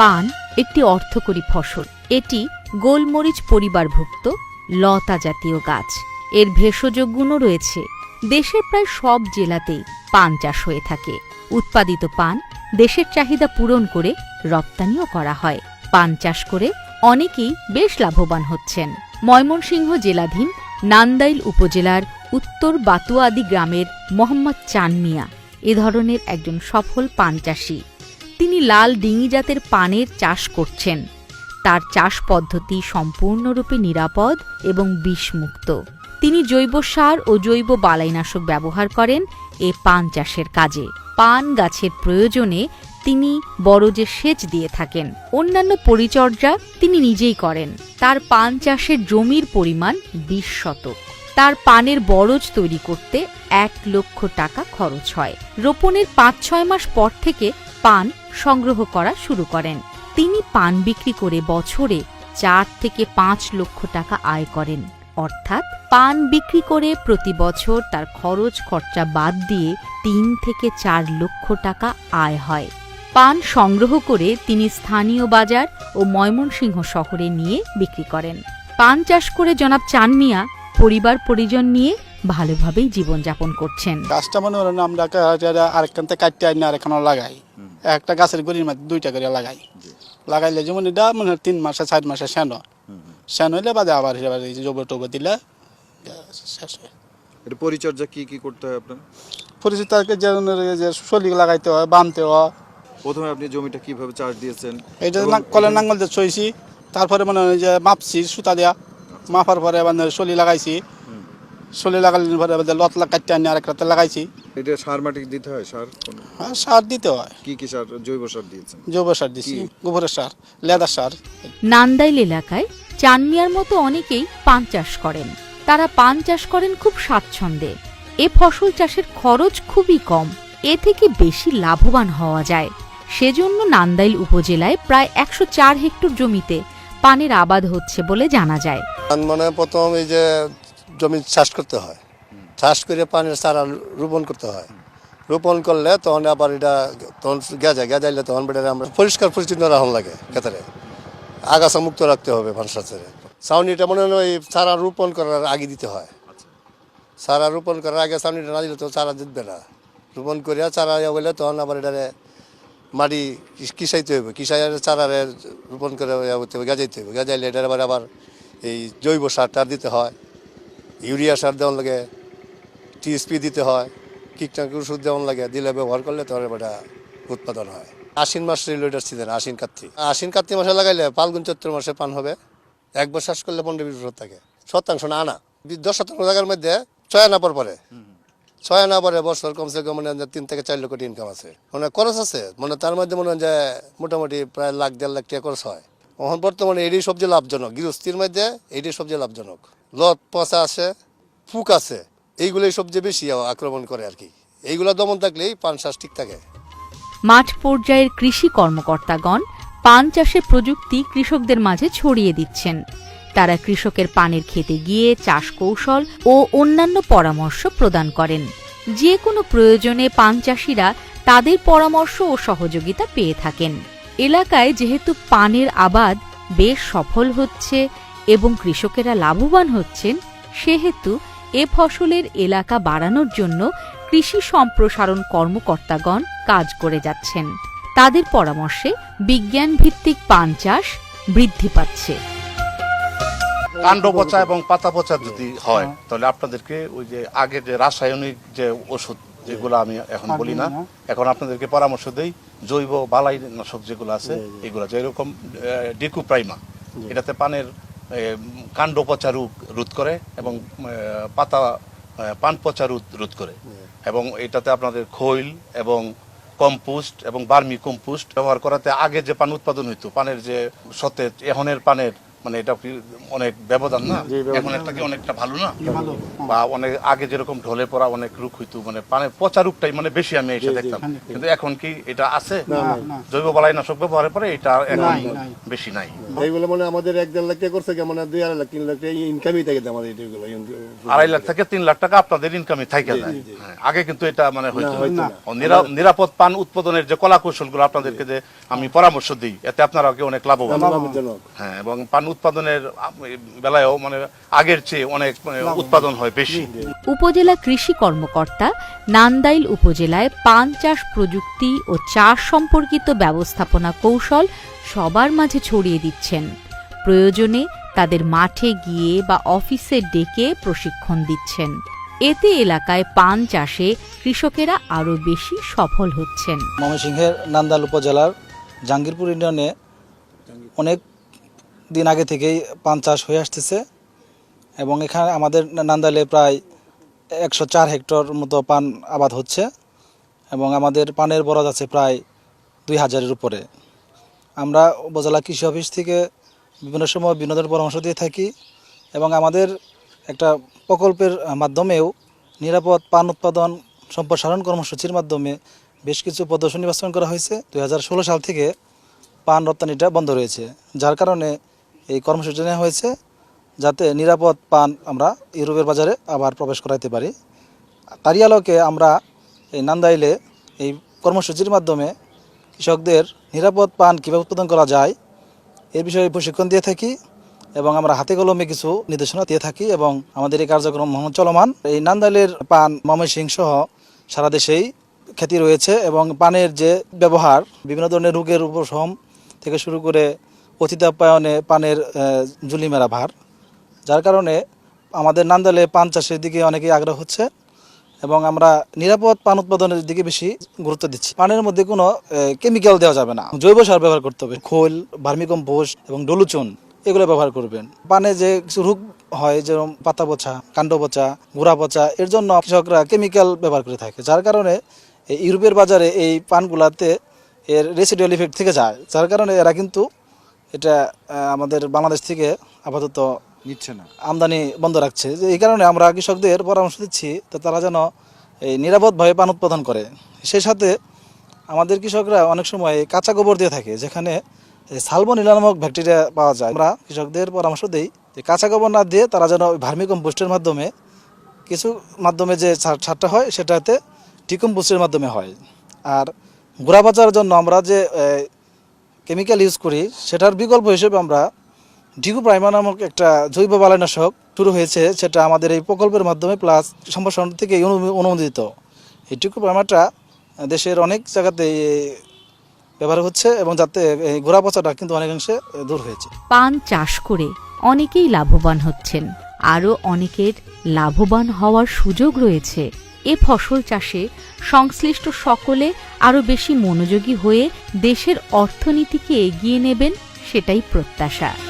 পান একটি অর্থকরী ফসল। এটি গোলমরিচ পরিবারভুক্ত, লতা জাতীয় গাছ। এর ভেষজ গুণও রয়েছে। দেশের প্রায় সব জেলাতেই পান চাষ হয়ে থাকে। উৎপাদিত পান দেশের চাহিদা পূরণ করে রপ্তানিও করা হয়। পান চাষ করে অনেকেই বেশ লাভবান হচ্ছেন। ময়মনসিংহ জেলাধীন নান্দাইল উপজেলার উত্তর বাতুয়াদি গ্রামের মোহাম্মদ চান মিয়া এ ধরনের একজন সফল পান চাষী। তিনি লাল ডিঙি জাতের পানের চাষ করছেন। তার চাষ পদ্ধতি সম্পূর্ণরূপে নিরাপদ এবং বিষমুক্ত। তিনি জৈব সার ও জৈব বালাইনাশক ব্যবহার করেন এ পান চাষের কাজে। পান গাছের প্রয়োজনে তিনি বরজে সেচ দিয়ে থাকেন। অন্যান্য পরিচর্যা তিনি নিজেই করেন। তার পান চাষের জমির পরিমাণ বিশ শতক। তার পানের বরজ তৈরি করতে এক লক্ষ টাকা খরচ হয়। রোপণের পাঁচ ছয় মাস পর থেকে পান সংগ্রহ করা শুরু করেন। তিনি পান বিক্রি করে বছরে চার থেকে পাঁচ লক্ষ টাকা আয় করেন। অর্থাৎ পান বিক্রি করে প্রতি বছর তার খরচ খরচা বাদ দিয়ে তিন থেকে চার লক্ষ টাকা আয় হয়। পান সংগ্রহ করে তিনি স্থানীয় বাজার ও ময়মনসিংহ শহরে নিয়ে বিক্রি করেন। পান চাষ করে জনাব চান মিয়া পরিবার পরিজন নিয়ে ভালোভাবেই জীবনযাপন করছেন। মনে করেন আমরা আরেকখান থেকে কাটতে আনি আরেকখানে লাগাই। একটা গাছের গুড়ির মধ্যে দুইটা করে লাগাই। লাগাইলে যেমন এটা মনে হয় তিন মাসে চার মাসে সেন। সেন হইলে বাদে আবার এই জবর টবর দিলে শেষ হয়। এটা পরিচর্যা কি কি করতে হয় আপনার? পরিচিত আর কি যে সলি লাগাইতে হয় বানতে হয়। প্রথমে আপনি জমিটা কীভাবে চাষ দিয়েছেন? না- কলের নাঙ্গল দিয়ে ছইছি তারপরে মনে হয় যে মাপছি সুতা দেয়া মাপার পরে মানে সলি লাগাইছি। সলি লাগালে পরে লতলা কাটতে আনি আরেকটাতে লাগাইছি। এটা সার মাটি দিতে হয় সার? আর সার দিতে হয়। কি কি সার জৈব সার দিয়েছেন? জৈব সার দিছি গোবরের সার লেদার সার। নান্দাইল এলাকায় চানমিয়ার মতো অনেকেই পান চাষ করেন। তারা পান চাষ করেন খুব স্বাচ্ছন্দ্যে। এ ফসল চাষের খরচ খুবই কম এ থেকে বেশি লাভবান হওয়া যায়। সেজন্য নান্দাইল উপজেলায় প্রায় একশো চার হেক্টর জমিতে পানের আবাদ হচ্ছে বলে জানা যায়। ধান মানে প্রথম এই যে জমি চাষ করতে হয়। চাষ করে পানের চারা রোপণ করতে হয়। রোপণ করলে তখন আবার এটা তখন গেজায় গেজাইলে তখন বেটা আমরা পরিষ্কার, পরিচ্ছন্ন রাখুন লাগে ক্ষেত্রে। আগাছা মুক্ত রাখতে হবে ছেড়ে ছাউনিটা মনে হয় ওই চারা রোপণ করার আগে দিতে হয়। চারা রোপণ করার আগে ছাউনিটা না দিলে তো চারা দিবে না। রোপণ করিয়া চারা বলে তখন আবার এটারে মাটি কিসাইতে হবে কিসাই চারারে রোপণ করে করতে হবে, গাজাইতে হবে গাজাইলে এটার আবার আবার এই জৈব সারটা দিতে হয়। ইউরিয়া সার দেওয়ার লাগে টিএসপি দিতে হয়। কীটনাশক ওষুধ যেমন লাগে দিলে ব্যবহার করলে তোর এটা উৎপাদন হয়। আশ্বিন মাস রেল ওইটার সিজন আশ্বিন কার্তিক। আশ্বিন কার্তিক মাসে লাগাইলে ফাল্গুন চৈত্র মাসে পান হবে। একবার শ্বাস করলে পনেরো বিশ বছর থাকে। শতাংশ না আনা দশ শতাংশ জায়গার মধ্যে ছয় আনা পর পরে। ছয় আনা পরে বছর কমসে কম মানে তিন থেকে চার লক্ষ ইনকাম আছে। মানে খরচ আছে। মানে তার মধ্যে মনে হয় যে মোটামুটি প্রায় লাখ দেড় লাখ টাকা খরচ হয়। এখন বর্তমানে এটাই সবজি লাভজনক। গৃহস্থির মধ্যে এটাই সবজি লাভজনক। লত পচা আছে ফুক আছে। এইগুলোই সবচেয়ে বেশি আক্রমণ করে আর কি। এইগুলো দমন থাকলেই পান শ্বাস ঠিক থাকে। মাঠ পর্যায়ের কৃষি কর্মকর্তাগণ পান চাষের প্রযুক্তি কৃষকদের মাঝে ছড়িয়ে দিচ্ছেন। তারা কৃষকের পানের খেতে গিয়ে চাষ কৌশল ও অন্যান্য পরামর্শ প্রদান করেন। যে কোনো প্রয়োজনে পান চাষিরা তাদের পরামর্শ ও সহযোগিতা পেয়ে থাকেন। এলাকায় যেহেতু পানের আবাদ বেশ সফল হচ্ছে এবং কৃষকেরা লাভবান হচ্ছেন, সেহেতু এ ফসলের এলাকা বাড়ানোর জন্য কৃষি সম্প্রসারণ কর্মকর্তাগণ কাজ করে যাচ্ছেন। তাদের পরামর্শে বিজ্ঞান ভিত্তিক পান চাষ বৃদ্ধি পাচ্ছে। কাণ্ড পচা এবং পাতা পচা যদি হয় তাহলে আপনাদেরকে ওই যে আগে যে রাসায়নিক যে ওষুধ যেগুলো আমি এখন বলি না এখন আপনাদেরকে পরামর্শ দেই জৈব বালাই নাশক যেগুলো আছে এগুলো যেরকম ডিকু প্রাইমা এটাতে পানের কাণ্ড পচা রোগ রোধ করে এবং পাতা পান পচা রোধ রোধ করে। এবং এটাতে আপনাদের খৈল এবং কম্পোস্ট এবং বার্মি কম্পোস্ট ব্যবহার করাতে আগে যে পান উৎপাদন হইতো, পানের যে সতেজ, এহনের পানের মানে এটা অনেক ব্যবধান না? এখন একটা কি অনেকটা ভালো না? বা অনেক আগে যেরকম ঢলে পড়া অনেক রোগ হইতো মানে পানে পচা রোগটাই মানে বেশি আমি এসে দেখতাম। কিন্তু এখন কি এটা আছে? জৈব বালাইনাশক ব্যবহারের পরে এটা এখন নাই, নাই। বেশি নাই মানে আমাদের এক দেড় লাখ টাকা করছে কি মানে দুই আড়াই লাখ তিন লাখ টাকা ইনকামই থাকে আমাদের আড়াই লাখ থেকে তিন লাখ টাকা আপনাদের ইনকামে থাকে। যায় হ্যাঁ, আগে কিন্তু এটা মানে হইতো না। না। নিরাপদ পান উৎপাদনের যে কলা কৌশলগুলো আপনাদেরকে যে আমি পরামর্শ দিই এতে আপনারা অনেক লাভবান। হ্যাঁ এবং পান উৎপাদনের বেলায়ও মানে আগের চেয়ে অনেক মানে উৎপাদন হয় বেশি। উপজেলা কৃষি কর্মকর্তা নান্দাইল উপজেলায় পান চাষ প্রযুক্তি ও চাষ সম্পর্কিত ব্যবস্থাপনা কৌশল সবার মাঝে ছড়িয়ে দিচ্ছেন। প্রয়োজনে তাদের মাঠে গিয়ে বা অফিসে ডেকে প্রশিক্ষণ দিচ্ছেন। এতে এলাকায় পান চাষে কৃষকেরা আরও বেশি সফল হচ্ছেন। ময়মনসিংহের নান্দাল উপজেলার জাঙ্গিরপুর ইউনিয়নে অনেক দিন আগে থেকেই পান চাষ হয়ে আসতেছে। এবং এখানে আমাদের নান্দালে প্রায় একশো চার হেক্টর মতো পান আবাদ হচ্ছে। এবং আমাদের পানের বরাদ আছে প্রায় দুই হাজারের উপরে। আমরা উপজেলা কৃষি অফিস থেকে বিভিন্ন সময় বিনোদন পরামর্শ দিয়ে থাকি এবং আমাদের একটা প্রকল্পের মাধ্যমেও নিরাপদ পান উৎপাদন সম্প্রসারণ কর্মসূচির মাধ্যমে বেশ কিছু প্রদর্শনী বাস্তবায়ন করা হয়েছে। দু হাজার ষোলো সাল থেকে পান রপ্তানিটা বন্ধ রয়েছে। যার কারণে এই কর্মসূচি নেওয়া হয়েছে যাতে নিরাপদ পান আমরা ইউরোপের বাজারে আবার প্রবেশ করাইতে পারি। তারই আলোকে আমরা এই নান্দাইলে এই কর্মসূচির মাধ্যমে কৃষকদের নিরাপদ পান কীভাবে উৎপাদন করা যায় এর বিষয়ে প্রশিক্ষণ দিয়ে থাকি এবং আমরা হাতে কলমে কিছু নির্দেশনা দিয়ে থাকি এবং আমাদের এই কার্যক্রম চলমান। এই নান্দাইলের পান, ময়মনসিংহ সহ সারা দেশেই খ্যাতি রয়েছে এবং পানের যে ব্যবহার, বিভিন্ন ধরনের রোগের উপশম থেকে শুরু করে অতিতাপ্যায়নে পানের আহ, জুলি মেরা ভার যার কারণে আমাদের নান্দালে পান চাষের দিকে অনেকেই আগ্রহ হচ্ছে এবং আমরা নিরাপদ পান উৎপাদনের দিকে বেশি গুরুত্ব দিচ্ছি। পানের মধ্যে কোনো কেমিক্যাল দেওয়া যাবে না। জৈব সার ব্যবহার করতে হবে। খোল ভার্মিকম্পোস্ট এবং ডলুচুন এগুলো ব্যবহার করবেন। পানে যে কিছু রোগ হয় যেরকম পাতা পচা কাণ্ড পচা গোড়া পচা এর জন্য কৃষকরা কেমিক্যাল ব্যবহার করে থাকে যার কারণে ইউরোপের বাজারে এই পানগুলাতে এর রেসিডুয়াল ইফেক্ট থেকে যায়। যার কারণে এরা কিন্তু এটা আমাদের বাংলাদেশ থেকে আপাতত নিচ্ছে না। আমদানি বন্ধ রাখছে। যে এই কারণে আমরা কৃষকদের পরামর্শ দিচ্ছি তো তারা যেন এই নিরাপদভাবে পান উৎপাদন করে। সেই সাথে আমাদের কৃষকরা অনেক সময় কাঁচা গোবর দিয়ে থাকে যেখানে সালমোনিলা নামক ব্যাকটেরিয়া পাওয়া যায়। আমরা কৃষকদের পরামর্শ দিই যে কাঁচা গোবর না দিয়ে তারা যেন ভার্মি কম্পোস্টের মাধ্যমে কিছু মাধ্যমে যে সার- সারটা হয় সেটাতে ডিকম্পোস্টের মাধ্যমে হয়। আর গোড়া বাঁচার জন্য আমরা যে কেমিক্যাল ইউজ করি, সেটার বিকল্প হিসেবে আমরা ডিগু প্রাইমা নামক একটা জৈব বালানাশক শুরু হয়েছে, সেটা আমাদের এই প্রকল্পের মাধ্যমে প্লাস সম্প্রসারণ থেকে অনু- অনুমোদিত। এই ডিগু প্রাইমাটা দেশের অনেক জায়গাতে ব্যবহার হচ্ছে এবং যাতে গোড়া পচাটা কিন্তু অনেকাংশে দূর হয়েছে। পান চাষ করে অনেকেই লাভবান হচ্ছেন। আরও অনেকের লাভবান হওয়ার সুযোগ রয়েছে। এ ফসল চাষে সংশ্লিষ্ট সকলে আরও বেশি মনোযোগী হয়ে দেশের অর্থনীতিকে এগিয়ে নেবেন, সেটাই প্রত্যাশা।